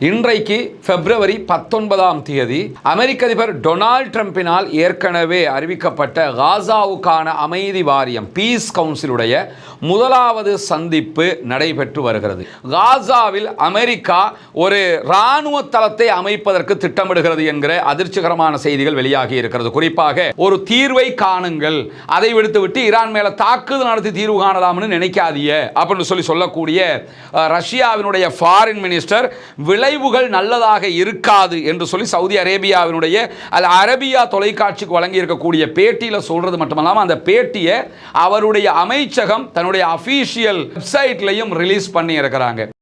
இன்றைக்கு பிப்ரவரி பத்தொன்பதாம் தேதி அமெரிக்க அதிபர் டொனால்ட் ட்ரம்பினால் ஏற்கனவே அறிவிக்கப்பட்ட காசாவுக்கான அமைதி வாரியம் பீஸ் கவுன்சிலுடைய முதலாவது சந்திப்பு நடைபெற்று வருகிறது. காசாவில் அமெரிக்கா ஒரு இராணுவ தளத்தை அமைப்பதற்கு திட்டமிடுகிறது என்கிற அதிர்ச்சிகரமான செய்திகள் வெளியாகி இருக்கிறது. குறிப்பாக ஒரு தீர்வை காணுங்கள் அதை விடுத்துவிட்டு ஈரான் மேல தாக்குதல் நடத்தி தீர்வு காணலாம்னு நினைக்காதீங்க அப்படின்னு சொல்லி சொல்லக்கூடிய ரஷ்யாவினுடைய ஃபாரின் மினிஸ்டர் விளைவுகள் நல்லதாக இருக்காது என்று சொல்லி சவுதி அரேபியாவினுடைய அல் அரபியா தொலைக்காட்சிக்கு வழங்கி இருக்கக்கூடிய பேட்டியில் சொல்கிறது மட்டுமல்லாமல் அந்த பேட்டியை அவருடைய அமைச்சகம் தன்னுடைய அஃபீஷியல் வெப்சைட்லையும் ரிலீஸ் பண்ணி இருக்கிறாங்க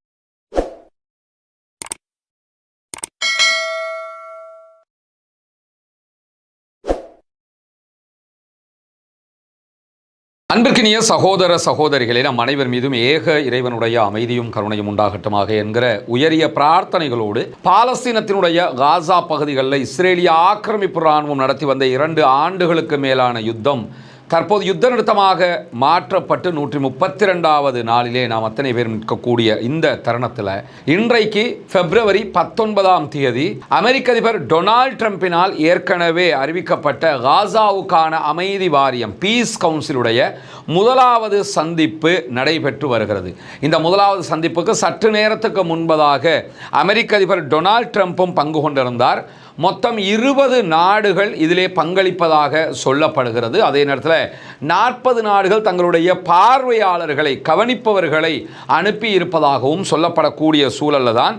அன்பிற்கினிய சகோதர சகோதரிகளே நம் அனைவர் மீதும் ஏக இறைவனுடைய அமைதியும் கருணையும் உண்டாகட்டுமாக என்கிற உயரிய பிரார்த்தனைகளோடு பாலஸ்தீனத்தினுடைய காசா பகுதிகளில் இஸ்ரேலிய ஆக்கிரமிப்பு இராணுவம் நடத்தி வந்த இரண்டு ஆண்டுகளுக்கு மேலான யுத்தம் தற்போது யுத்த நிறுத்தமாக மாற்றப்பட்டு நூற்றி முப்பத்தி ரெண்டாவது நாளிலே நாம் அத்தனை பேர் நிற்கக்கூடிய இந்த தருணத்தில் இன்றைக்கு பிப்ரவரி பத்தொன்பதாம் தேதி அமெரிக்க அதிபர் டொனால்ட் ட்ரம்பினால் ஏற்கனவே அறிவிக்கப்பட்ட காசாவுக்கான அமைதி வாரியம் பீஸ் கவுன்சிலுடைய முதலாவது சந்திப்பு நடைபெற்று வருகிறது. இந்த முதலாவது சந்திப்புக்கு சற்று நேரத்துக்கு முன்பதாக அமெரிக்க அதிபர் டொனால்ட் ட்ரம்ப்பும் பங்கு கொண்டிருந்தார். மொத்தம் இருபது நாடுகள் இதிலே பங்களிப்பதாக சொல்லப்படுகிறது. அதே நேரத்தில் நாற்பது நாடுகள் தங்களுடைய பார்வையாளர்களை கவனிப்பவர்களை அனுப்பி இருப்பதாகவும் சொல்லப்படக்கூடிய சூழலில் தான்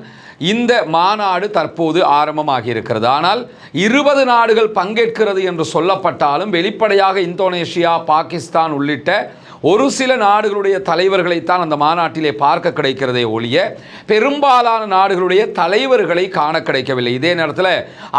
இந்த மாநாடு தற்போது ஆரம்பமாகி இருக்கிறது. ஆனால் இருபது நாடுகள் பங்கேற்கிறது என்று சொல்லப்பட்டாலும் வெளிப்படையாக இந்தோனேஷியா பாகிஸ்தான் உள்ளிட்ட ஒரு சில நாடுகளுடைய தலைவர்களைத்தான் அந்த மாநாட்டிலே பார்க்க கிடைக்கிறதே ஒழிய பெரும்பாலான நாடுகளுடைய தலைவர்களை காண கிடைக்கவில்லை. இதே நேரத்தில்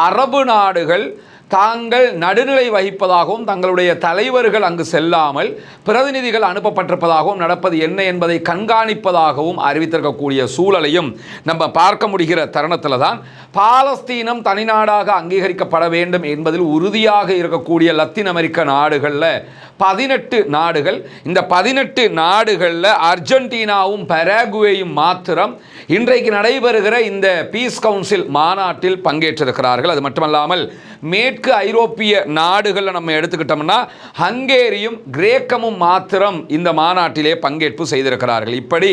அரபு நாடுகள் தாங்கள் நடுநிலை வகிப்பதாகவும் தங்களுடைய தலைவர்கள் அங்கு செல்லாமல் பிரதிநிதிகள் அனுப்பப்பட்டிருப்பதாகவும் நடப்பது என்ன என்பதை கண்காணிப்பதாகவும் அறிவித்திருக்கக்கூடிய சூழலையும் நம்ம பார்க்க முடிகிற தருணத்தில் தான் பாலஸ்தீனம் தனிநாடாக அங்கீகரிக்கப்பட வேண்டும் என்பதில் உறுதியாக இருக்கக்கூடிய லத்தீன் அமெரிக்க நாடுகளில் பதினெட்டு நாடுகள். இந்த பதினெட்டு நாடுகளில் அர்ஜென்டினாவும் பராகுவேயும் மாத்திரம் இன்றைக்கு நடைபெறுகிற இந்த பீஸ் கவுன்சில் மாநாட்டில் பங்கேற்றிருக்கிறார்கள். அது மட்டுமல்லாமல் மேற்கு ஐரோப்பிய நாடுகளில் நம்ம எடுத்துக்கிட்டோம்னா ஹங்கேரியும் கிரேக்கமும் மாத்திரம் இந்த மாநாட்டிலே பங்கேற்பு செய்திருக்கிறார்கள். இப்படி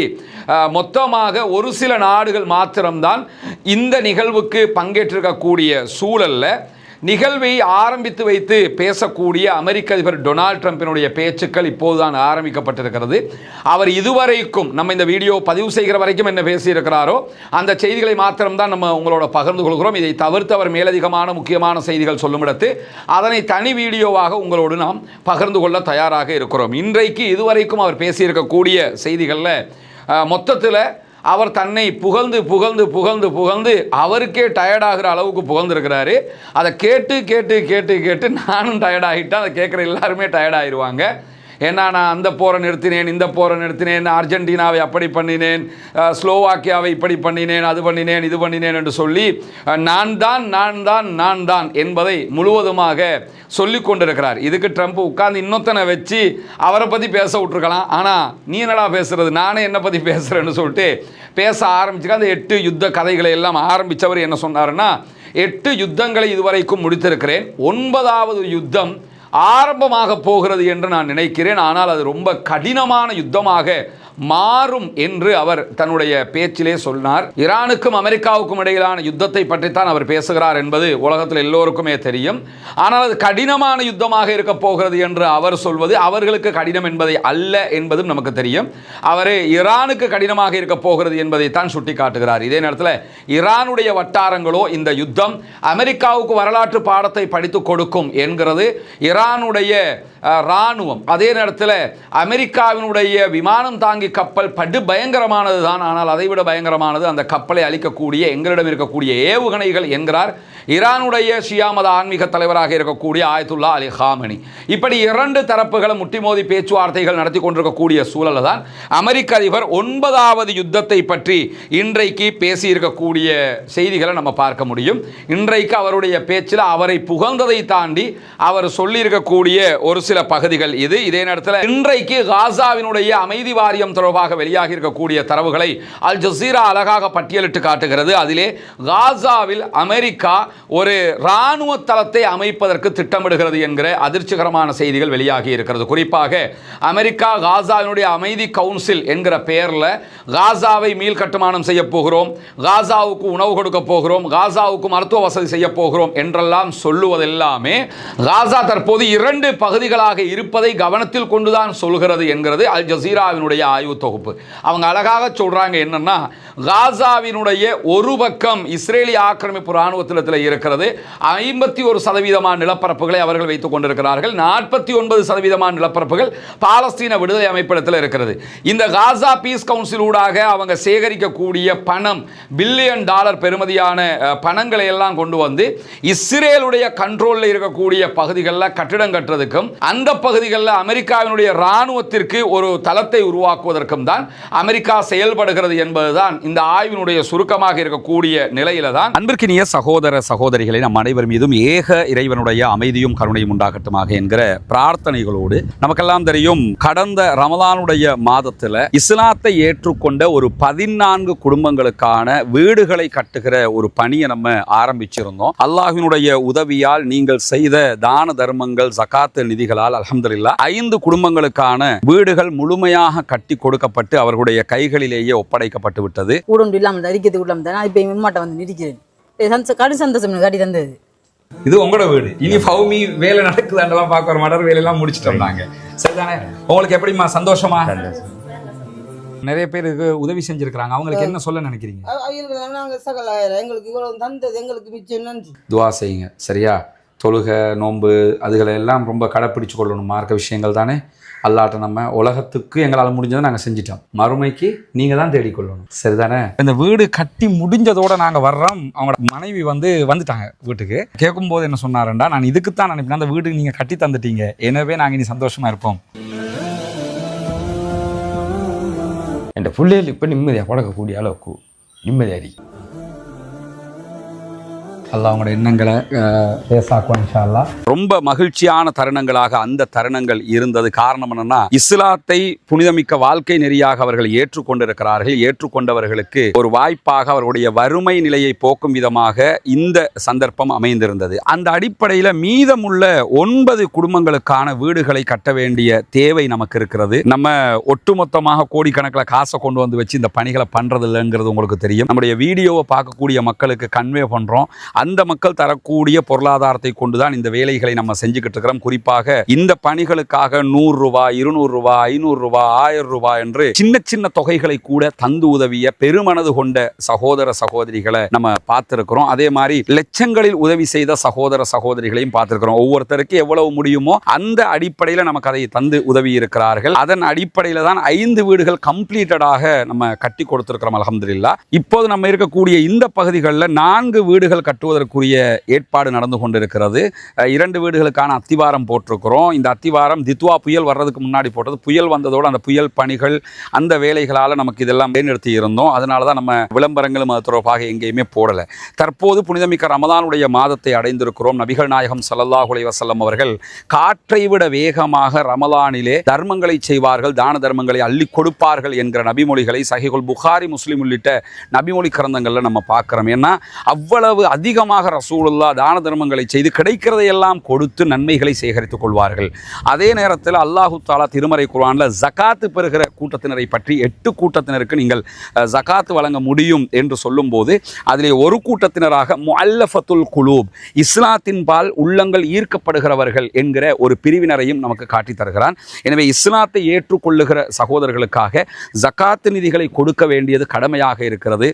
மொத்தமாக ஒரு சில நாடுகள் மாத்திரம்தான் இந்த நிகழ்வுக்கு பங்கேற்றிருக்கக்கூடிய சூழல்ல நிகழ்வை ஆரம்பித்து வைத்து பேசக்கூடிய அமெரிக்க அதிபர் டொனால்ட் ட்ரம்பினுடைய பேச்சுக்கள் இப்போதுதான் ஆரம்பிக்கப்பட்டிருக்கிறது. அவர் இதுவரைக்கும் நம்ம இந்த வீடியோ பதிவு செய்கிற வரைக்கும் என்ன பேசியிருக்கிறாரோ அந்த செய்திகளை மாத்திரம்தான் நம்ம உங்களோட பகிர்ந்து கொள்கிறோம். இதை தவிர்த்து அவர் மேலதிகமான முக்கியமான செய்திகள் சொல்லும் இடத்து அதனை தனி வீடியோவாக உங்களோடு நாம் பகிர்ந்து கொள்ள தயாராக இருக்கிறோம். இன்றைக்கு இதுவரைக்கும் அவர் பேசியிருக்கக்கூடிய செய்திகளில் மொத்தத்தில் அவர் தன்னை புகழ்ந்து புகழ்ந்து புகழ்ந்து புகழ்ந்து அவருக்கே டயர்டாகிற அளவுக்கு புகழ்ந்துருக்கிறாரு. அதை கேட்டு கேட்டு கேட்டு கேட்டு நானும் டயர்டாகிட்டேன் அதை கேட்குற எல்லாருமே டயர்டாகிடுவாங்க ஏன்னா நான் அந்த போரை நிறுத்தினேன் இந்த போரை நிறுத்தினேன் அர்ஜென்டினாவை அப்படி பண்ணினேன் ஸ்லோவாக்கியாவை இப்படி பண்ணினேன் அது பண்ணினேன் இது பண்ணினேன் என்று சொல்லி நான் தான் நான் தான் நான் தான் என்பதை முழுவதுமாக சொல்லி கொண்டிருக்கிறார். இதுக்கு ட்ரம்ப் உட்கார்ந்து இன்னொத்தனை வச்சு அவரை பற்றி பேச விட்டுருக்கலாம். ஆனால் நீ என்னடா பேசுறது? நானே என்னை பற்றி பேசுகிறேன்னு சொல்லிட்டு பேச ஆரம்பிச்சுக்க அந்த எட்டு யுத்த கதைகளை எல்லாம் ஆரம்பித்தவர் என்ன சொன்னாருன்னா எட்டு யுத்தங்களை இதுவரைக்கும் முடித்திருக்கிறேன். ஒன்பதாவது யுத்தம் ஆரம்பமாக போகிறது என்று நான் நினைக்கிறேன். ஆனால் அது ரொம்ப கடினமான யுத்தமாக மாறும் என்று அவர் தன்னுடைய பேச்சிலே சொன்னார். ஈரானுக்கும் அமெரிக்காவுக்கும் இடையிலான யுத்தத்தை பற்றித்தான் அவர் பேசுகிறார் என்பது உலகத்தில் எல்லோருக்குமே தெரியும். ஆனால் அது கடினமான யுத்தமாக இருக்க போகிறது என்று அவர் சொல்வது அவர்களுக்கு கடினம் என்பதை அல்ல என்பதும் நமக்கு தெரியும். அவர் ஈரானுக்கு கடினமாக இருக்க போகிறது என்பதைத்தான் சுட்டி காட்டுகிறார் இதே நேரத்தில் ஈரானுடைய வட்டாரங்களோ இந்த யுத்தம் அமெரிக்காவுக்கு வரலாற்று பாடத்தை படித்து கொடுக்கும் என்கிறது. ஈரானுடைய இராணுவம். அதே நேரத்தில் அமெரிக்காவினுடைய விமானம் தாங்கி கப்பல் படு பயங்கரமானது தான் ஆனால் அதைவிட பயங்கரமானது அந்த கப்பலை அழிக்கக்கூடிய எங்களிடம் இருக்கக்கூடிய ஏவுகணைகள் என்கிறார் ஈரானுடைய ஷியாமத ஆன்மீக தலைவராக இருக்கக்கூடிய ஆயத்துல்லா அலி ஹாமனி. இப்படி இரண்டு தரப்புகளும் முட்டிமோதி பேச்சுவார்த்தைகள் நடத்தி கொண்டிருக்கக்கூடிய சூழலில் தான் அமெரிக்க அதிபர் ஒன்பதாவது யுத்தத்தை பற்றி இன்றைக்கு பேசியிருக்கக்கூடிய செய்திகளை நம்ம பார்க்க முடியும். இன்றைக்கு அவருடைய பேச்சில் அவரை புகழ்ந்ததை தாண்டி அவர் சொல்லியிருக்கக்கூடிய ஒரு சில பகுதிகள் இது. இதே நேரத்தில் இன்றைக்கு காசாவினுடைய அமைதி வாரியம் தொடர்பாக வெளியாகி இருக்கக்கூடிய தரவுகளை அல் ஜசீரா அழகாக பட்டியலிட்டு காட்டுகிறது. அதிலே காசாவில் அமெரிக்கா ஒரு இராணுவ தளத்தை அமைப்பதற்கு திட்டமிடுகிறது என்கிற அதிர்ச்சிகரமான செய்திகள் வெளியாகி இருக்கிறது. குறிப்பாக அமெரிக்கா காசாவினுடைய அமைதி கவுன்சில் என்கிற பெயரில் காசாவை மீள் கட்டுமானம் செய்ய போகிறோம். காசாவுக்கு உணவு கொடுக்க போகிறோம். காசாவுக்கு மருத்துவ வசதி செய்ய போகிறோம் என்றெல்லாம் சொல்லுவதெல்லாமே காசா தற்போது இரண்டு பகுதிகளாக இருப்பதை கவனத்தில் கொண்டுதான் சொல்கிறது என்கிறது அல் ஜசீராவினுடைய ஆய்வு தொகுப்பு. அவங்க அழகாக சொல்றாங்க என்னன்னா காசாவினுடைய ஒரு பக்கம் இஸ்ரேலிய ஆக்கிரமிப்பு இராணுவத்தில் இருக்கிறது. ஐம்பத்தி ஒரு சதவீதமான நிலப்பரப்புகளை அவர்கள் வைத்துக் கொண்டிருக்கிறார்கள். நாற்பத்தி ஒன்பது சதவீதமான நிலப்பரப்புகள் பாலஸ்தீன விடுதலை அமைப்பிடத்தில் இருக்கிறது. இந்த காசா பீஸ் கவுன்சில் ஊடாக அவங்க சேகரிக்கக்கூடிய பணம் பில்லியன் டாலர் பெறுமதியான பணங்களை எல்லாம் கொண்டு வந்து இஸ்ரேலுடைய கண்ட்ரோலில் இருக்கக்கூடிய பகுதிகளில் கட்டிடம் கட்டுறதுக்கும் அந்த பகுதிகளில் அமெரிக்காவினுடைய இராணுவத்திற்கு ஒரு தளத்தை உருவாக்குவதற்கும் தான் அமெரிக்கா செயல்படுகிறது என்பதுதான் இந்த ஆய்வினுடைய சுருக்கமாக இருக்கக்கூடிய நிலையில தான். அன்பிற்கினிய சகோதர சகோதரிகளை நம் அனைவர் மீதும் ஏக இறைவனுடைய அமைதியும் கருணையும் உண்டாகட்டுமாக என்கிற பிரார்த்தனைகளோடு நமக்கெல்லாம் தெரியும் கடந்த ரமதானுடைய மாதத்துல இஸ்லாத்தை ஏற்றுக்கொண்ட ஒரு பதினான்கு குடும்பங்களுக்கான வீடுகளை கட்டுகிற ஒரு பணியை நம்ம ஆரம்பிச்சிருந்தோம். அல்லாஹினுடைய உதவியால் நீங்கள் செய்த தான தர்மங்கள் சகாத்து நிதிகளால் அலமதுல்லா ஐந்து குடும்பங்களுக்கான வீடுகள் முழுமையாக கட்டி கொடுக்கப்பட்டு அவர்களுடைய கைகளிலேயே ஒப்படைக்கப்பட்டு விட்டது. கூட இல்லாமல் தான் இப்போ மின்மாட்டம் வந்து நிற்கிறேன் கடு சந்தோஷம் எனக்கு காட்டி தந்தது. இது உங்களோட வீடு. இனி ஃபவுமி வேலை நடக்குதாண்டெல்லாம் பார்க்க ஒரு மடர் வேலையெல்லாம் முடிச்சிட்டோம் நாங்க. சரிதானே? உங்களுக்கு எப்படிம்மா? சந்தோஷமா? நிறைய பேருக்கு உதவி செஞ்சிருக்கிறாங்க. அவங்களுக்கு என்ன சொல்ல நினைக்கிறீங்க? எங்களுக்கு இவ்வளவு தந்தது எங்களுக்கு மிச்சம் துவா செய்யுங்க. சரியா? தொழுகை நோன்பு அதுகளை எல்லாம் ரொம்ப கடைப்பிடிச்சு கொள்ளணும். மார்க்க விஷயங்கள் தானே? அல்லாட்ட நம்ம உலகத்துக்கு எங்களால் முடிஞ்சதை நாங்கள் செஞ்சிட்டோம். மறுமைக்கு நீங்கள் தான் தேடிக்கொள்ளணும். சரிதானே? இந்த வீடு கட்டி முடிஞ்சதோட நாங்கள் வர்றோம். அவங்களோட மனைவி வந்து வந்துட்டாங்க வீட்டுக்கு. கேட்கும்போது என்ன சொன்னாருண்டா நான் இதுக்கு தான் நினைப்பேன் அந்த வீடு நீங்கள் கட்டி தந்துட்டீங்க. எனவே நாங்கள் இனி சந்தோஷமாக இருப்போம். என் பிள்ளைகள் இப்போ நிம்மதியாக பழக்கக்கூடிய அளவுக்கு நிம்மதியாக இருக்கு அவங்களோட எண்ணங்களை பேசாக்குவோம் ரொம்ப மகிழ்ச்சியான தருணங்களாக அந்த தருணங்கள் இருந்தது. காரணம் என்னன்னா இஸ்லாத்தை புனிதமிக்க வாழ்க்கை நெறியாக அவர்கள் ஏற்றுக்கொண்டிருக்கிறார்கள். ஏற்றுக்கொண்டவர்களுக்கு ஒரு வாய்ப்பாக அவர்களுடைய வறுமை நிலையை போக்கும் விதமாக இந்த சந்தர்ப்பம் அமைந்திருந்தது. அந்த அடிப்படையில் மீதமுள்ள ஒன்பது குடும்பங்களுக்கான வீடுகளை கட்ட வேண்டிய தேவை நமக்கு இருக்கிறது. நம்ம ஒட்டுமொத்தமாக கோடிக்கணக்கில் காசை கொண்டு வந்து வச்சு இந்த பணிகளை பண்றது இல்லைங்கிறது உங்களுக்கு தெரியும். நம்முடைய வீடியோவை பார்க்கக்கூடிய மக்களுக்கு கன்வே பண்றோம். அந்த மக்கள் தரக்கூடிய பொருளாதாரத்தை கொண்டுதான் இந்த வேலைகளை நம்ம செஞ்சுக்கிட்டு இருக்கிறோம். குறிப்பாக இந்த பணிகளுக்காக நூறு ரூபாய் இருநூறு ரூபாய் ஐநூறு ரூபாய் ஆயிரம் ரூபாய் என்று சின்ன சின்ன தொகைகளை கூட தந்து உதவிய பெருமனது கொண்ட சகோதர சகோதரிகளை நம்ம பார்த்திருக்கிறோம். அதே மாதிரி லட்சங்களில் உதவி செய்த சகோதர சகோதரிகளையும் பார்த்திருக்கிறோம். ஒவ்வொருத்தருக்கு எவ்வளவு முடியுமோ அந்த அடிப்படையில் நமக்கு அதை தந்து உதவி இருக்கிறார்கள். அதன் அடிப்படையில் தான் ஐந்து வீடுகள் கம்ப்ளீட்டடாக நம்ம கட்டி கொடுத்திருக்கிறோம் அலமதுல்லா இப்போது நம்ம இருக்கக்கூடிய இந்த பகுதிகளில் நான்கு வீடுகள் கட்டுவதற்குரிய ஏற்பாடு நடந்து கொண்டிருக்கிறது. இரண்டு வீடுகளுக்கான அத்திவாரம் போட்டிருக்கிறோம். இந்த அத்திவாரம் தித்வா புயல் வர்றதுக்கு முன்னாடி போட்டது. புயல் வந்ததோடு அந்த புயல் பணிகள் அந்த வேலைகளால் நமக்கு இதெல்லாம் நிறுத்தி இருந்தோம். அதனால தான் நம்ம விளம்பரங்களும் அது தொடர்பாக எங்கேயுமே போடலை. தற்போது புனிதமிக்க ரமதானுடைய மாதத்தை அடைந்திருக்கிறோம். நபிகள் நாயகம் ஸல்லல்லாஹு வசல்லம் அவர்கள் காற்றை விட வேகமாக ரமலானிலே தர்மங்களை செய்வார்கள் தான தர்மங்களை அள்ளி கொடுப்பார்கள் என்கிற நபிமொழிகளை சஹிகுல் புகாரி முஸ்லீம் உள்ளிட்ட நபிமொழி கிரந்தங்களில் நம்ம பார்க்குறோம். ஏன்னா அவ்வளவு அதிக அதிகமாக ரசூலுல்லா தான தர்மங்களை செய்து கிடைக்கிறதையெல்லாம் கொடுத்து நன்மைகளை சேகரித்துக் கொள்வார்கள். அதே நேரத்தில் அல்லாஹு தாலா திருமறை குரானில் ஜகாத்து பெறுகிற கூட்டத்தினரை பற்றி எட்டு கூட்டத்தினருக்கு நீங்கள் ஜகாத்து வழங்க முடியும் என்று சொல்லும்போது அதிலே ஒரு கூட்டத்தினராக முல்லஃபத்துல் குலூப் இஸ்லாத்தின் பால் உள்ளங்கள் ஈர்க்கப்படுகிறவர்கள் என்கிற ஒரு பிரிவினரையும் நமக்கு காட்டி தருகிறான். எனவே இஸ்லாத்தை ஏற்றுக்கொள்ளுகிற சகோதரர்களுக்காக ஜகாத்து நிதிகளை கொடுக்க வேண்டியது கடமையாக இருக்கிறது.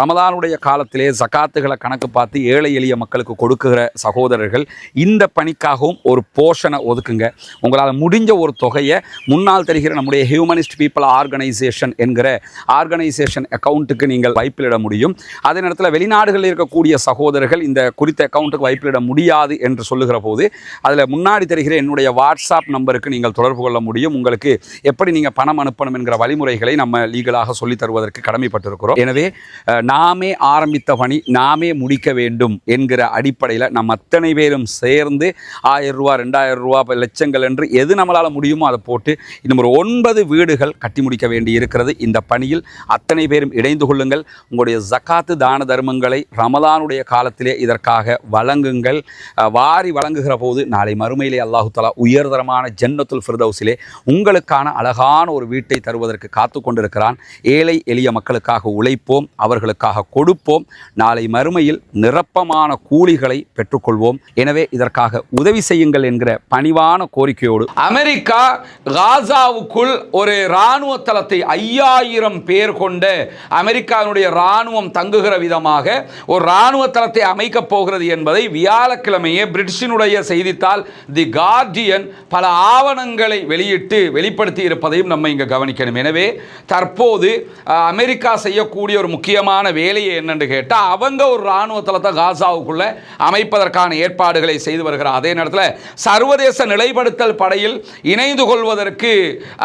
ரமதானுடைய காலத்திலே ஜகாத்துகளை கணக்கு பார்த்து எடுத்து ஏழை எளிய மக்களுக்கு கொடுக்குகிற சகோதரர்கள் இந்த பணிக்காகவும் ஒரு போர்ஷனை ஒதுக்குங்க. உங்களால் முடிஞ்ச ஒரு தொகையை முன்னால் தெரிகிற நம்முடைய ஹியூமனிஸ்ட் பீப்புள் ஆர்கனைசேஷன் என்கிற ஆர்கனைசேஷன் அக்கௌண்ட்டுக்கு நீங்கள் வைப்பிலிட முடியும். அதே நேரத்தில் வெளிநாடுகளில் இருக்கக்கூடிய சகோதரர்கள் இந்த குறித்த அக்கௌண்ட்டுக்கு வைப்பிலிட முடியாது என்று சொல்லுகிற போது அதில் முன்னாடி தெரிகிற என்னுடைய வாட்ஸ்அப் நம்பருக்கு நீங்கள் தொடர்பு கொள்ள முடியும். உங்களுக்கு எப்படி நீங்கள் பணம் அனுப்பணும் என்கிற வழிமுறைகளை நம்ம லீகலாக சொல்லித் தருவதற்கு கடமைப்பட்டிருக்கிறோம். எனவே நாமே ஆரம்பித்த பணி நாமே முடிக்க வேண்டும் வேண்டும் என்கிற அடிப்படையில் நம்ம அத்தனை பேரும் சேர்ந்து ஆயிரம் ரூபா ரெண்டாயிரம் ரூபா லட்சங்கள் என்று எது நம்மளால் முடியுமோ அதை போட்டு இன்னும் ஒரு ஒன்பது வீடுகள் கட்டி முடிக்க வேண்டி இருக்கிறது. இந்த பணியில் அத்தனை பேரும் இணைந்து கொள்ளுங்கள். உங்களுடைய ஜக்காத்து தான தர்மங்களை ரமலானுடைய காலத்திலே இதற்காக வழங்குங்கள். வாரி வழங்குகிற போது நாளை மறுமையிலே அல்லாஹு தலா உயர்தரமான ஜன்னத்துல் ஃபிர்தௌஸிலே உங்களுக்கான அழகான ஒரு வீட்டை தருவதற்கு காத்து கொண்டிருக்கிறான். ஏழை எளிய மக்களுக்காக உழைப்போம் அவர்களுக்காக கொடுப்போம். நாளை மறுமையில் சிறப்பமான கூலிகளை பெற்றுக்கொள்வோம். எனவே இதற்காக உதவி செய்யுங்கள் என்கிற பணிவான கோரிக்கையோடு அமெரிக்கா காசாவுக்குள் ஒரு இராணுவ தளத்தை ஐயாயிரம் பேர் கொண்ட அமெரிக்காவினுடைய இராணுவம் தங்குகிற விதமாக ஒரு இராணுவ தளத்தை அமைக்கப் போகிறது என்பதை வியாழக்கிழமையே பிரிட்டிஷினுடைய செய்தித்தாள் தி கார்டியன் பல ஆவணங்களை வெளியிட்டு வெளிப்படுத்தி இருப்பதையும் நம்ம இங்கே கவனிக்கணும். எனவே தற்போது அமெரிக்கா செய்யக்கூடிய ஒரு முக்கியமான வேலையை என்னென்று கேட்டால் அவங்க ஒரு இராணுவ தளத்தை காசாவுக்குள்ள அமைப்பதற்கான ஏற்பாடுகளை செய்து வருகிறார். அதே நேரத்தில் சர்வதேச நிலைப்படுத்தல் படையில் இணைந்து கொள்வதற்கு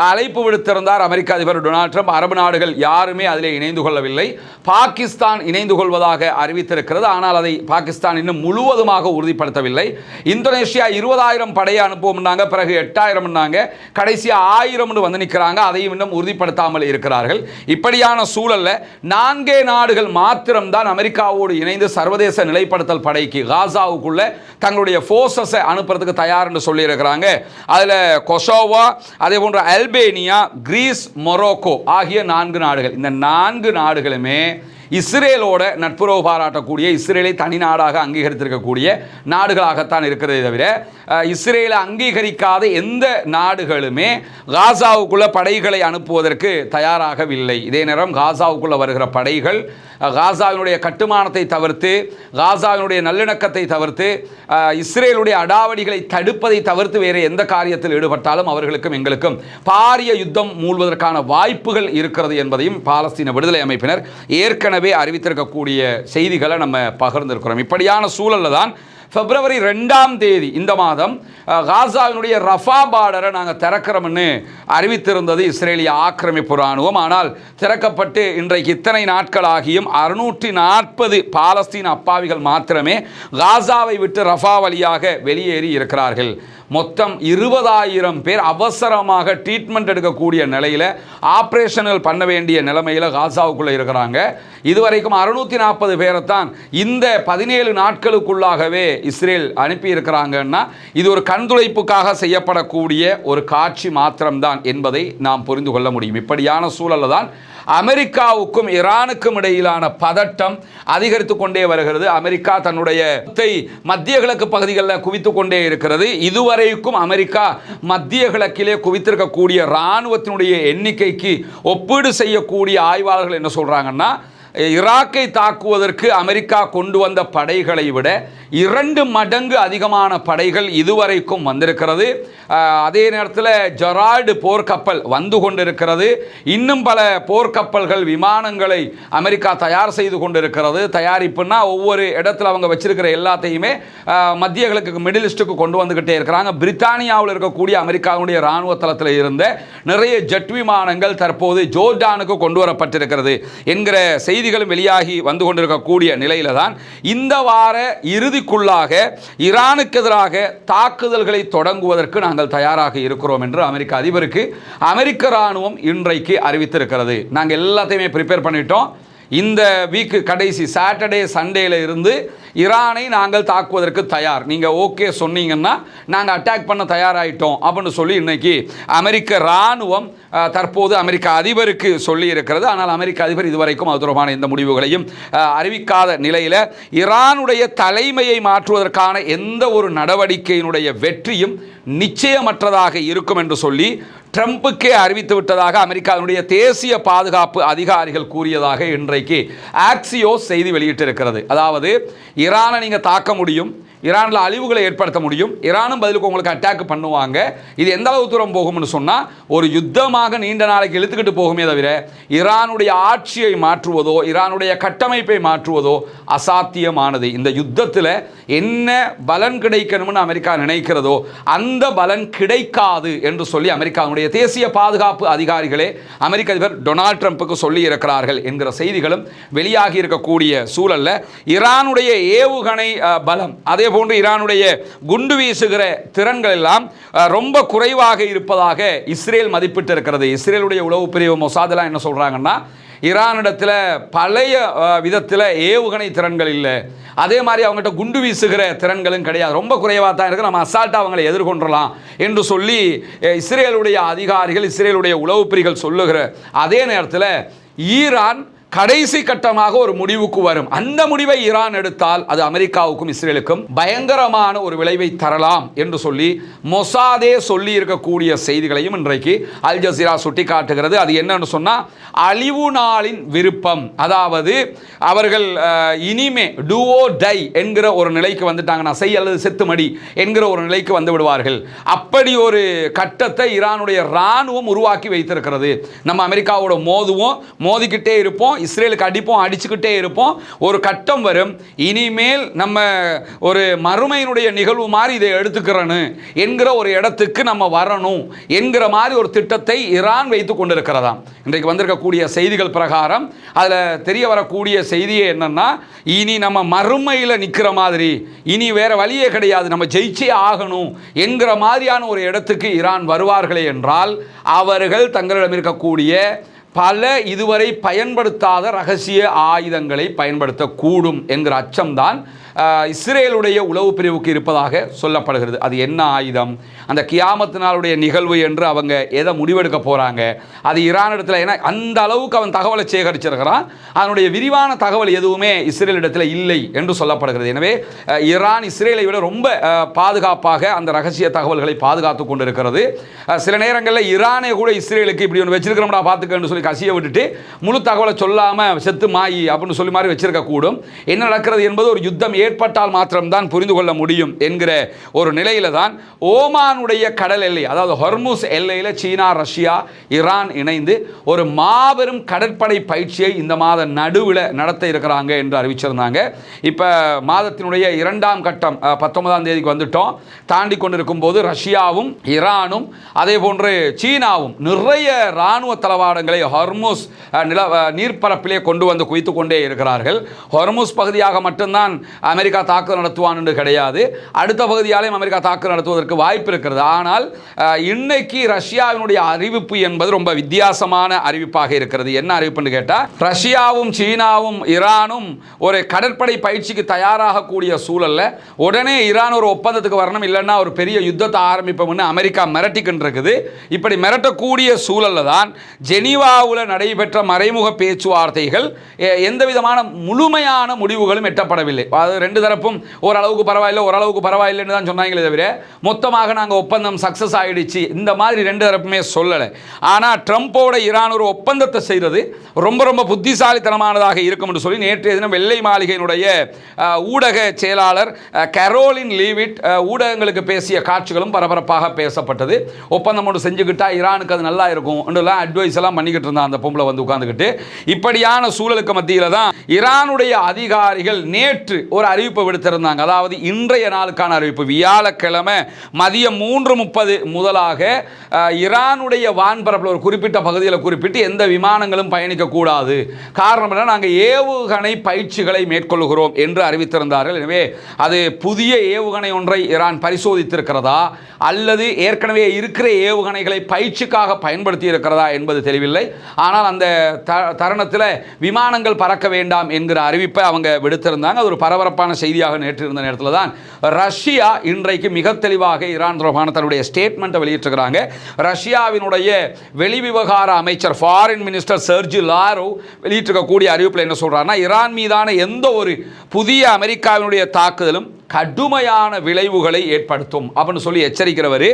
அழைப்பு விடுத்திருந்தார் அமெரிக்க அதிபர் டொனால்ட் ட்ரம்ப். அரபு நாடுகள் யாருமே அதிலே இணைந்து கொள்ளவில்லை. பாகிஸ்தான் இணைந்து கொள்வதாக அறிவித்திருக்கிறது. ஆனால் அதை பாகிஸ்தான் இன்னும் முழுவதுமாக உறுதிப்படுத்தவில்லை. இந்தோனேஷியா இருபதாயிரம் படையை அனுப்புவோம்னாங்க பிறகு எட்டாயிரம்னாங்க கடைசியாக ஆயிரம்னு வந்து நிற்கிறாங்க. அதையும் இன்னும் உறுதிப்படுத்தாமல் இருக்கிறார்கள். இப்படியான சூழலில் நான்கே நாடுகள் மாத்திரம்தான் அமெரிக்காவோடு இணைந்து சர்வதேச நிலைப்படுத்தல் படைக்கு காசாவுக்குள்ள தங்களுடைய ஃபோர்ஸஸை அனுப்புறதுக்கு தயார்னு சொல்லியிருக்கிறாங்க. அதில் கொசோவா அதே போன்ற அல்பேனியா கிரீஸ் மொரோக்கோ ஆகிய நான்கு நாடுகள். இந்த நான்கு நாடுகளுமே இஸ்ரேலோட நட்புறவு பாராட்டக்கூடிய இஸ்ரேலை தனி நாடாக அங்கீகரித்திருக்கக்கூடிய நாடுகளாகத்தான் இருக்கிறதே தவிர இஸ்ரேலை அங்கீகரிக்காத எந்த நாடுகளுமே காசாவுக்குள்ள படைகளை அனுப்புவதற்கு தயாராகவில்லை. இதே நேரம் காசாவுக்குள்ள வருகிற படைகள் காசாவினுடைய கட்டுமானத்தை தவிர்த்து காசாவினுடைய நல்லிணக்கத்தை தவிர்த்து இஸ்ரேலுடைய அடாவடிகளை தடுப்பதை தவிர்த்து வேறு எந்த காரியத்தில் ஈடுபட்டாலும் அவர்களுக்கும் எங்களுக்கும் பாரிய யுத்தம் மூழ்வதற்கான வாய்ப்புகள் இருக்கிறது என்பதையும் பாலஸ்தீன விடுதலை அமைப்பினர் ஏற்கனவே அறிவித்திருக்கக்கூடிய செய்திகளை நம்ம பகிர்ந்திருக்கிறோம். இப்படியான சூழல்ல தான் பிப்ரவரி ரெண்டாம் தேதி இந்த மாதம் காசாவினுடைய ரஃபா பார்டரை நாங்கள் திறக்கிறோம்னு அறிவித்திருந்தது இஸ்ரேலிய ஆக்கிரமிப்பு இராணுவம். ஆனால் திறக்கப்பட்டு இன்றைக்கு இத்தனை நாட்கள் ஆகியும் அறுநூற்றி நாற்பது பாலஸ்தீன் அப்பாவிகள் மாத்திரமே காசாவை விட்டு ரஃபா வழியாக வெளியேறி இருக்கிறார்கள். மொத்தம் இருபதாயிரம் பேர் அவசரமாக ட்ரீட்மெண்ட் எடுக்கக்கூடிய நிலையில் ஆப்ரேஷனல் பண்ண வேண்டிய நிலைமையில் காசாவுக்குள்ளே இருக்கிறாங்க. இதுவரைக்கும் அறுநூற்றி நாற்பது பேரை தான் இந்த பதினேழு நாட்களுக்குள்ளாகவே இஸ்ரேல் அனுப்பியிருக்கிறாங்கன்னா இது ஒரு கண்துளைப்புக்காக செய்யப்படக்கூடிய ஒரு காட்சி மாத்திரம்தான் என்பதை நாம் புரிந்து கொள்ள முடியும். இப்படியான சூழலில் தான் அமெரிக்காவுக்கும் ஈரானுக்கும் இடையிலான பதட்டம் அதிகரித்து கொண்டே வருகிறது. அமெரிக்கா தன்னுடைய மத்திய கிழக்கு பகுதிகளில் குவித்து கொண்டே இருக்கிறது. இதுவரைக்கும் அமெரிக்கா மத்திய கிழக்கிலே குவித்திருக்கக்கூடிய இராணுவத்தினுடைய எண்ணிக்கைக்கு ஒப்பீடு செய்யக்கூடிய ஆய்வாளர்கள் என்ன சொல்றாங்கன்னா ஈராக்கை தாக்குவதற்கு அமெரிக்கா கொண்டு வந்த படைகளை விட இரண்டு மடங்கு அதிகமான படைகள் இதுவரைக்கும் வந்திருக்கிறது. அதே நேரத்தில் ஜொரால்டு போர்க்கப்பல் வந்து கொண்டிருக்கிறது. இன்னும் பல போர்க்கப்பல்கள் விமானங்களை அமெரிக்கா தயார் செய்து கொண்டிருக்கிறது. தயாரிப்புன்னா ஒவ்வொரு இடத்துல அவங்க வச்சிருக்கிற எல்லாத்தையுமே மத்தியகளுக்கு மிடில் ஈஸ்ட்டுக்கு கொண்டு வந்துக்கிட்டே இருக்கிறாங்க. பிரித்தானியாவில் இருக்கக்கூடிய அமெரிக்காவுடைய இராணுவ தளத்தில் இருந்த நிறைய ஜெட் விமானங்கள் தற்போது ஜோர்டானுக்கு கொண்டு வரப்பட்டிருக்கிறது என்கிற செய்தி செய்திகளும் வெளியாகி வந்து கொண்டிருக்கக்கூடிய நிலையில தான் இந்த வார இறுதிக்குள்ளாக ஈரானுக்கு எதிராக தாக்குதல்களை தொடங்குவதற்கு நாங்கள் தயாராக இருக்கிறோம் என்று அமெரிக்க அதிபருக்கு அமெரிக்க இராணுவம் இன்றைக்கு அறிவித்திருக்கிறது. நாங்கள் எல்லாத்தையுமே ப்ரிப்பேர் பண்ணிட்டோம். இந்த வீக்கு கடைசி சாட்டர்டே சண்டேல இருந்து ஈரானை நாங்கள் தாக்குவதற்கு தயார். நீங்கள் ஓகே சொன்னீங்கன்னா நாங்கள் அட்டாக் பண்ண தயாராகிட்டோம் அப்படின்னு சொல்லி இன்னைக்கு அமெரிக்க இராணுவம் தற்போது அமெரிக்க அதிபருக்கு சொல்லி இருக்கிறது ஆனால் அமெரிக்க அதிபர் இதுவரைக்கும் அது தொடர்பான எந்த முடிவுகளையும் அறிவிக்காத நிலையில் ஈரானுடைய தலைமையை மாற்றுவதற்கான எந்த ஒரு நடவடிக்கையினுடைய வெற்றியும் நிச்சயமற்றதாக இருக்கும் என்று சொல்லி ட்ரம்ப்புக்கே அறிவித்து விட்டதாக அமெரிக்காவினுடைய தேசிய பாதுகாப்பு அதிகாரிகள் கூறியதாக இன்றைக்கு ஆக்சியோ செய்தி வெளியிட்டிருக்கிறது. அதாவது ஈரானை நீங்கள் தாக்க முடியும் ஈரானில் அழிவுகளை ஏற்படுத்த முடியும். ஈரானும் பதிலுக்கு உங்களுக்கு அட்டாக் பண்ணுவாங்க. இது எந்த அளவு தூரம் போகும்னு சொன்னால் ஒரு யுத்தமாக நீண்ட நாளைக்கு இழுத்துக்கிட்டு போகுமே தவிர ஈரானுடைய ஆட்சியை மாற்றுவதோ ஈரானுடைய கட்டமைப்பை மாற்றுவதோ அசாத்தியமானது. இந்த யுத்தத்தில் என்ன பலன் கிடைக்கணும்னு அமெரிக்கா நினைக்கிறதோ அந்த பலன் கிடைக்காது என்று சொல்லி அமெரிக்காவுடைய தேசிய பாதுகாப்பு அதிகாரிகளே அமெரிக்க அதிபர் டொனால்ட் ட்ரம்ப்புக்கு சொல்லி இருக்கிறார்கள் என்கிற செய்திகளும் வெளியாகி இருக்கக்கூடிய சூழல்ல ஈரானுடைய ஏவுகணை பலம் அதே போன்று ஈரானுடைய குண்டு வீசுகிற திறன்கள் எல்லாம் ரொம்ப குறைவாக இருப்பதாக இஸ்ரேல் மதிப்பிட்டு இருக்கிறது இஸ்ரேலுடைய உளவு பிரிவு மொசாதெல்லாம் என்ன சொல்றாங்கன்னா ஈரானிடத்தில் பழைய விதத்தில் ஏவுகணை திறன்கள் இல்லை. அதே மாதிரி அவங்ககிட்ட குண்டு வீசுகிற திறன்களும் கிடையாது. ரொம்ப குறைவாக தான் இருக்குது நம்ம அசால்ட்டாக அவங்களை எதிர்கொண்டலாம் என்று சொல்லி இஸ்ரேலுடைய அதிகாரிகள் இஸ்ரேலுடைய உளவுப்பிரிகள் சொல்லுகிற அதே நேரத்தில் ஈரான் கடைசி கட்டமாக ஒரு முடிவுக்கு வரும். அந்த முடிவை ஈரான் எடுத்தால் அது அமெரிக்காவுக்கும் இஸ்ரேலுக்கும் பயங்கரமான ஒரு விளைவை தரலாம் என்று சொல்லி மொசாதே சொல்லி இருக்கக்கூடிய செய்திகளையும் இன்றைக்கு அல் ஜசீரா சுட்டி காட்டுகிறது அது என்னன்னு சொன்னால் அழிவு நாளின் விருப்பம். அதாவது அவர்கள் இனிமே டூஓ டை என்கிற ஒரு நிலைக்கு வந்துட்டாங்கன்னா செய் அல்லது செத்துமடி என்கிற ஒரு நிலைக்கு வந்து விடுவார்கள். அப்படி ஒரு கட்டத்தை ஈரானுடைய இராணுவம் உருவாக்கி வைத்திருக்கிறது. நம்ம அமெரிக்காவோட மோதுவோம் மோதிக்கிட்டே இருப்போம் இஸ்ரேலுக்கு அடிப்போம் அடிச்சுக்கிட்டே இருப்போம். ஒரு கட்டம் வரும். இனிமேல் நம்ம ஒரு மறுமையினுடைய நிகழ்வு மாதிரி இதை எடுத்துக்கிறோன்னு என்கிற ஒரு இடத்துக்கு நம்ம வரணும் என்கிற மாதிரி ஒரு திட்டத்தை ஈரான் வைத்து கொண்டிருக்கிறதாம். இன்றைக்கு வந்திருக்கக்கூடிய செய்திகள் பிரகாரம். அதில் தெரிய வரக்கூடிய செய்தியே என்னென்னா இனி நம்ம மறுமையில் நிற்கிற மாதிரி இனி வேறு வழியே கிடையாது. நம்ம ஜெயிச்சே ஆகணும் என்கிற மாதிரியான ஒரு இடத்துக்கு ஈரான் வருவார்களே என்றால் அவர்கள் தங்களிடம் இருக்கக்கூடிய பல இதுவரை பயன்படுத்தாத ரகசிய ஆயுதங்களை பயன்படுத்தக்கூடும் என்கிற அச்சம்தான் இஸ்ரேலுடைய உளவு பிரிவுக்கு இருப்பதாக சொல்லப்படுகிறது. அது என்ன ஆயுதம்? அந்த கியாமத்தினாளுடைய நிகழ்வு என்று அவங்க எதை முடிவெடுக்க போகிறாங்க அது ஈரானிடத்தில் ஏன்னா அந்த அளவுக்கு அவன் தகவலை சேகரிச்சிருக்கிறான். அதனுடைய விரிவான தகவல் எதுவுமே இஸ்ரேலிடத்தில் இல்லை என்று சொல்லப்படுகிறது. எனவே ஈரான் இஸ்ரேலை விட ரொம்ப பாதுகாப்பாக அந்த ரகசிய தகவல்களை பாதுகாத்து கொண்டிருக்கிறது. சில நேரங்களில் ஈரானே கூட இஸ்ரேலுக்கு இப்படி ஒன்று வச்சிருக்கிறோம்டா பார்த்துக்கன்னு சொல்லி கசிய விட்டுட்டு முழு தகவலை சொல்லாமல் செத்து மாயி அப்படின்னு சொல்லி மாதிரி வச்சிருக்க கூடும் என்ன நடக்கிறது என்பது ஒரு யுத்தம் ஏற்பட்டால் மாத்திரம்தான் புரிந்து கொள்ள முடியும் என்கிற ஒரு நிலையில தான் ஓமானுடைய கடல் எல்லை அதாவது ஹொர்முஸ் எல்லையில் சீனா ரஷ்யா ஈரான் இணைந்து ஒரு மாபெரும் கடற்படை பயிற்சியை இந்த மாத நடுவில் நடத்த இருக்கிறாங்க என்று அறிவிச்சிருந்தாங்க. இப்போ மாதத்தினுடைய இரண்டாம் கட்டம் பத்தொன்பதாம் தேதிக்கு வந்துட்டோம். தாண்டி கொண்டிருக்கும் போது ரஷ்யாவும் ஈரானும் அதே போன்று சீனாவும் நிறைய இராணுவ தளவாடங்களை ஹொர்முஸ் நில நீர்ப்பரப்பிலே கொண்டு வந்து குவித்து கொண்டே இருக்கிறார்கள். ஹொர்முஸ் பகுதியாக மட்டும்தான் அமெரிக்கா தாக்குதல் நடத்துவான் என்று கிடையாது. அடுத்த பகுதியாலையும் அமெரிக்கா தாக்குதல் நடத்துவதற்கு வாய்ப்பு இருக்கிறது. ஆனால் இன்னைக்கு ரஷ்யாவினுடைய அறிவிப்பு என்பது ரொம்ப வித்தியாசமான அறிவிப்பாக இருக்கிறது. என்ன அறிவிப்புன்னு கேட்டால் ரஷ்யாவும் சீனாவும் ஈரானும் ஒரு கடற்படை பயிற்சிக்கு தயாராகக்கூடிய சூழல்ல உடனே ஈரான் ஒரு ஒப்பந்தத்துக்கு வரணும் இல்லைன்னா ஒரு பெரிய யுத்தத்தை ஆரம்பிப்போம்னு அமெரிக்கா மிரட்டிக்கின்றிருக்குது. இப்படி மிரட்டக்கூடிய சூழல்ல தான் ஜெனீவாவில் நடைபெற்ற மறைமுக பேச்சுவார்த்தைகள் எந்த விதமான முழுமையான முடிவுகளும் எட்டப்படவில்லை. அது ரெண்டு தரப்பும் ஓரளவுக்கு பரவாயில்லை ஓரளவுக்கு பரவாயில்லைன்னு தான் சொன்னாங்களே தவிர மொத்தமாக நாங்கள் ஒப்பந்தம் சக்ஸஸ் ஆகிடுச்சு இந்த மாதிரி ரெண்டு தரப்புமே சொல்லலை. ஆனால் ட்ரம்ப்போட ஈரான் ஒரு ஒப்பந்தத்தை செய்கிறது ரொம்ப ரொம்ப புத்திசாலித்தனமானதாக இருக்கும்னு சொல்லி நேற்றைய தினம் வெள்ளை மாளிகையினுடைய ஊடக செயலாளர் கரோலின் லீவிட் ஊடகங்களுக்கு பேசிய காட்சிகளும் பரபரப்பாக பேசப்பட்டது. ஒப்பந்தம் ஒன்று செஞ்சுக்கிட்டா ஈரானுக்கு அது நல்லா இருக்கும் எல்லாம் அட்வைஸ் எல்லாம் பண்ணிக்கிட்டு இருந்தான் அந்த பொம்பளை வந்து உட்காந்துக்கிட்டு இப்படியான சூழலுக்கு மத்தியில் தான் ஈரானுடைய அதிகாரிகள் நேற்று ஒரு அறிவிப்பு விடுத்திருந்தாங்க அதாவது இன்றைய நாளுக்கான அறிவிப்பு. வியாழக்கிழமை மதியம் மூன்று முப்பது முதலாக ஈரானுடைய வான்பரப்பில் ஒரு குறிப்பிட்ட பகுதியில் குறிப்பிட்டு எந்த விமானங்களும் பயணிக்கக்கூடாது காரணம் என்ன நாங்கள் ஏவுகணை பயிற்சிகளை மேற்கொள்கிறோம் என்று அறிவித்திருந்தார்கள். எனவே அது புதிய ஏவுகணை ஒன்றை ஈரான் பரிசோதித்திருக்கிறதா? அல்லது ஏற்கனவே இருக்கிற ஏவுகணைகளை பயிற்சிக்காக பயன்படுத்தி இருக்கிறதா என்பது தெரியவில்லை ஆனால் அந்த த தருணத்தில் விமானங்கள் பறக்க வேண்டாம் என்கிற அறிவிப்பை அவங்க விடுத்திருந்தாங்க. அது ஒரு பரபரப்பான செய்தியாக நேற்று இருந்த நேரத்தில் தான் ரஷ்யா இன்றைக்கு மிக தெளிவாக ஈரான் தொடர்பான தன்னுடைய ஸ்டேட்மெண்ட்டை வெளியிட்டிருக்கிறாங்க. ரஷ்யாவினுடைய வெளிவிவகார அமைச்சர் ஃபாரின் மினிஸ்டர் சர்ஜி லாரோ வெளியிட்டிருக்கக்கூடிய அறிவிப்பில் என்ன சொல்கிறாருன்னா ஈரான் மீதான எந்த ஒரு புதிய அமெரிக்காவினுடைய தாக்குதலும் கடுமையான விளைவுகளை ஏற்படுத்தும். அப்படின்னு சொல்லி எச்சரிக்கிறவர்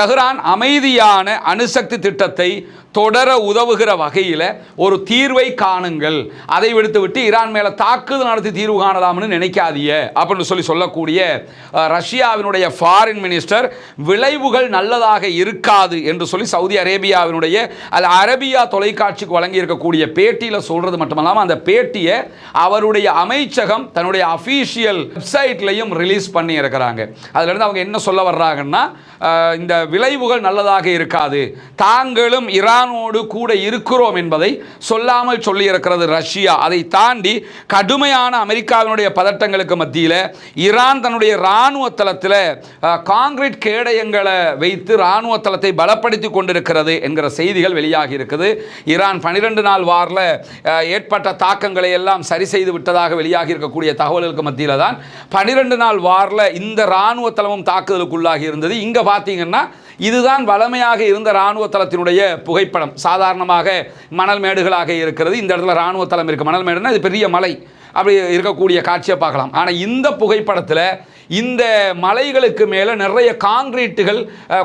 தஹ்ரான் அமைதியான அணுசக்தி திட்டத்தை தொடர உதவுகிற வகையில் ஒரு தீர்வை காணுங்கள். அதை விடுத்து விட்டு ஈரான் மேலே தாக்குதல் நடத்தி தீர்வு காணலாம்னு நினைக்காதீங்க அப்படின்னு சொல்லி சொல்லக்கூடிய ரஷ்யாவினுடைய ஃபாரின் மினிஸ்டர் விளைவுகள் நல்லதாக இருக்காது என்று சொல்லி சவுதி அரேபியாவினுடைய அல் அரபியா தொலைக்காட்சிக்கு வழங்கி இருக்கக்கூடிய பேட்டியில் சொல்கிறது மட்டுமல்லாமல் அந்த பேட்டியை அவருடைய அமைச்சகம் தன்னுடைய அஃபீஷியல் வெப்சைட்லையும் ரிலீஸ் பண்ணி இருக்கிறாங்க. அதிலிருந்து அவங்க என்ன சொல்ல வர்றாங்கன்னா இந்த விளைவுகள் நல்லதாக இருக்காது. தாங்களும் ஈரானோடு கூட இருக்கிறோம் என்பதை சொல்லாமல் சொல்லியிருக்கிறது ரஷ்யா. அதை தாண்டி கடுமையான அமெரிக்காவினுடைய பதட்டங்களுக்கு மத்தியில் ஈரான் தன்னுடைய இராணுவ தளத்தில் காங்கிரீட் கேடயங்களை வைத்து இராணுவ தளத்தை பலப்படுத்தி கொண்டிருக்கிறது என்கிற செய்திகள் வெளியாகி இருக்குது. ஈரான் பனிரெண்டு நாள் வாரில் ஏற்பட்ட தாக்கங்களை எல்லாம் சரி செய்து விட்டதாக வெளியாகி இருக்கக்கூடிய தகவல்களுக்கு மத்தியில் தான் பனிரெண்டு நாள் வாரில் இந்த இராணுவ தளமும் தாக்குதலுக்குள்ளாகி இருந்தது. இங்கே பார்த்தீங்கன்னா இதுதான் வளமையாக இருந்த இராணுவ தளத்தினுடைய புகைப்படம். சாதாரணமாக மணல் மேடுகளாக இருக்கிறது. இந்த இடத்துல இராணுவ தளம் இருக்குது மணல் மேடுனா இது பெரிய மலை. அப்படி இருக்கக்கூடிய காட்சியை பார்க்கலாம். ஆனால் இந்த புகைப்படத்தில் இந்த மலைகளுக்கு மேலே நிறைய காங்கிரீட்டுகள்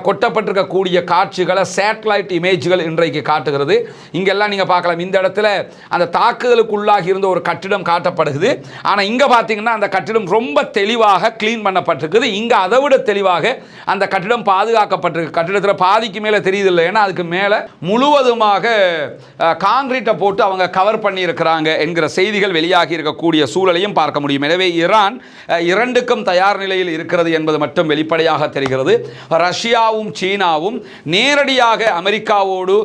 கொட்டப்பட்டிருக்கக்கூடிய காட்சிகளை சேட்டலைட் இமேஜ்கள் இன்றைக்கு காட்டுகிறது. இங்கெல்லாம் நீங்கள் பார்க்கலாம். இந்த இடத்துல அந்த தாக்குதலுக்கு உள்ளாகி இருந்த ஒரு கட்டிடம் காட்டப்படுகிறது. ஆனால் இங்கே பார்த்தீங்கன்னா அந்த கட்டிடம் ரொம்ப தெளிவாக க்ளீன் பண்ணப்பட்டிருக்குது. இங்கே அதை விட தெளிவாக அந்த கட்டிடம் பாதுகாக்கப்பட்டிருக்கு கட்டிடத்தில் பாதிக்கு மேலே தெரியுதில்லை. ஏன்னா அதுக்கு மேலே முழுவதுமாக காங்கிரீட்டை போட்டு அவங்க கவர் பண்ணியிருக்கிறாங்க என்கிற செய்திகள் வெளியாகி இருக்கக்கூடிய சூழலையும் பார்க்க முடியும். எனவே ஈரான் இரண்டுக்கும் தயார் நிலையில் இருக்கிறது என்பது மட்டும் வெளிப்படையாக தெரிகிறது. ரஷ்யாவும் சீனாவும் நேரடியாக அமெரிக்காவோடு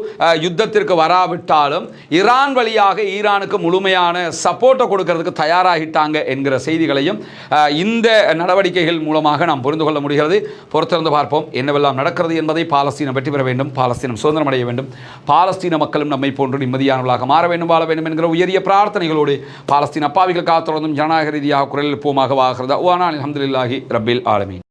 யுத்தத்திற்கு வராவிட்டாலும் ஈரான் வழியாக ஈரானுக்கு முழுமையான சப்போர்ட்டை கொடுக்கறதுக்கு தயாராகிட்டாங்க என்கிற செய்திகளையும் இந்த நடவடிக்கைகள் மூலமாக நாம் புரிந்து கொள்ள முடிகிறது. பொறுத்திருந்து பார்ப்போம். என்னவெல்லாம் நடக்கிறது என்பதை பாலஸ்தீனம் வெற்றி பெற வேண்டும் பாலஸ்தீனம் சுதந்திரம் அடைய வேண்டும். பாலஸ்தீன மக்களும் நம்மை போன்று நிம்மதியானவர்களாக மாற வேண்டும் வாழ வேண்டும் என்கிற உயரிய பிரார்த்தனைகளோடு பாலஸ்தீன அப்பாவிகள் காத்தொடர்ந்தும் ஜனநாயக ரீதியாக குரல் எழுப்புவமாக வாகிறது. அஹமதுல்லாஹி ரபில் ஆலமி